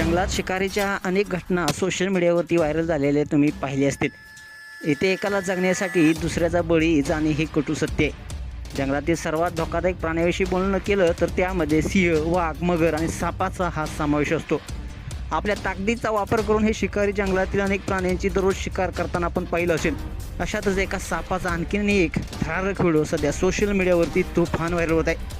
जंगलात शिकारीच्या अनेक घटना सोशल मीडियावरती व्हायरल झालेल्या तुम्ही पाहिले असतील. इथे एकाला जगण्यासाठी दुसऱ्याचा बळी जाणे हे कटू सत्य आहे जंगलातील सर्वात धोकादायक प्राण्याविषयी बोलणं केलं तर त्यामध्ये सिंह वाघ मगर आणि सापाचा हा समावेश असतो. आपल्या ताकदीचा वापर करून हे शिकारी जंगलातील अनेक प्राण्यांची दररोज शिकार करताना आपण पाहिलं असेल. अशातच एका सापाचा आणखीन एक थरारक व्हिडिओ सध्या सोशल मीडियावरती तुफान व्हायरल होत आहे.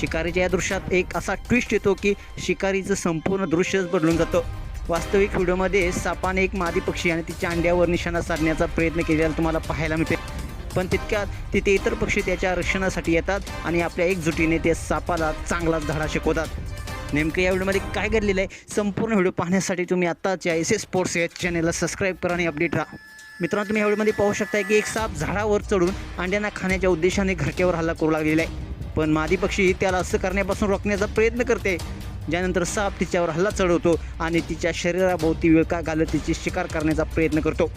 शिकारीच्या या दृश्यात एक असा ट्विस्ट येतो की शिकारीचं संपूर्ण दृश्यच बदलून जातं. वास्तविक व्हिडिओमध्ये सापाने एक मादी पक्षी आणि तिच्या अंड्यावर निशाणा साधण्याचा प्रयत्न केलेला तुम्हाला पाहायला मिळते. पण तितक्यात तिथे इतर पक्षी त्याच्या रक्षणासाठी येतात आणि आपल्या एकजुटीने ते सापाला चांगलाच धडा शिकवतात. नेमकं या व्हिडिओमध्ये काय घडलेलं आहे? संपूर्ण व्हिडिओ पाहण्यासाठी तुम्ही आत्ताच या एस एस स्पोर्ट्स या चॅनेलला सबस्क्राईब करा आणि अपडेट राहा. मित्रांनो तुम्ही या व्हिडिओमध्ये पाहू शकता की एक साप झाडावर चढून अंड्यांना खाण्याच्या उद्देशाने घरट्यावर हल्ला करू लागलेला आहे. पण मादी पक्षी त्याला असं करण्यापासून रोखण्याचा प्रयत्न करते. ज्यानंतर साप तिच्यावर हल्ला चढवतो आणि तिच्या शरीराभोवती विळका घालत तिची शिकार करण्याचा प्रयत्न करतो.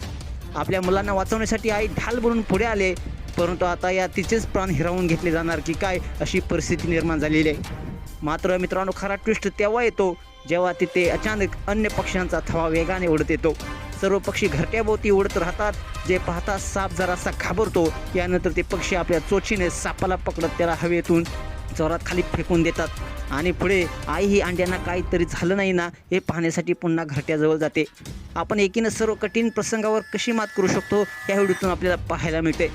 आपल्या मुलांना वाचवण्यासाठी आई ढाल बनून पुढे आले परंतु आता या तिचेच प्राण हिरावून घेतले जाणार की काय अशी परिस्थिती निर्माण झालेली आहे. मात्र मित्रांनो खरा ट्विस्ट तेव्हा येतो जेव्हा तिथे अचानक अन्य पक्ष्यांचा थवा वेगाने उडत येतो. सर्व पक्षी घरट्याभोवती उडत राहतात. जे पाहता साप जरासा घाबरतो. यानंतर ते पक्षी आपल्या चोचीने सापाला पकडत त्याला हवेतून जोरात खाली फेकून देतात. आणि पुढे आई ही अंड्यांना काहीतरी झालं नाही ना हे पाहण्यासाठी पुन्हा घरट्याजवळ जाते. आपण एकीनं सर्व कठीण प्रसंगावर कशी मात करू शकतो या व्हिडिओतून आपल्याला पाहायला मिळते.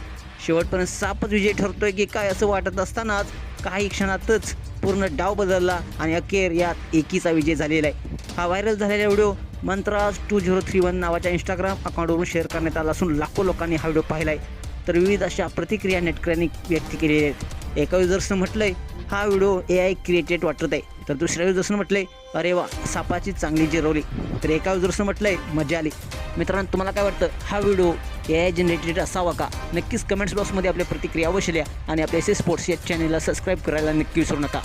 शेवटपर्यंत सापच विजय ठरतोय की काय असं वाटत असतानाच काही क्षणातच पूर्ण डाव बदलला आणि अखेर यात एकीचा विजय झालेला आहे. हा व्हायरल झालेला video मंत्राज two zero three one नावाच्या इंस्टाग्राम अकाउंटवरून शेअर करण्यात आला असून लाखो लोकांनी हा व्हिडिओ पाहिला आहे तर विविध अशा प्रतिक्रिया नेटकऱ्यांनी व्यक्त केलेल्या आहेत. एका युजर्सनं म्हटलंय हा व्हिडिओ ए आय क्रिएटेड वाटत आहे. तर दुसऱ्या युजर्सनं म्हटलंय अरे वा सापाची चांगली जिरवली. तर एका युजर्सनं म्हटलंय मजा आली. मित्रांनो तुम्हाला काय वाटतं? हा व्हिडिओ ए आय जनरेटेड असावा का? नक्कीच कमेंट्स बॉक्समध्ये आपल्या प्रतिक्रिया अवश्य लिहा आणि आपल्या एस स्पोर्ट्स या चॅनलला सबस्क्राईब करायला नक्की विसरू नका.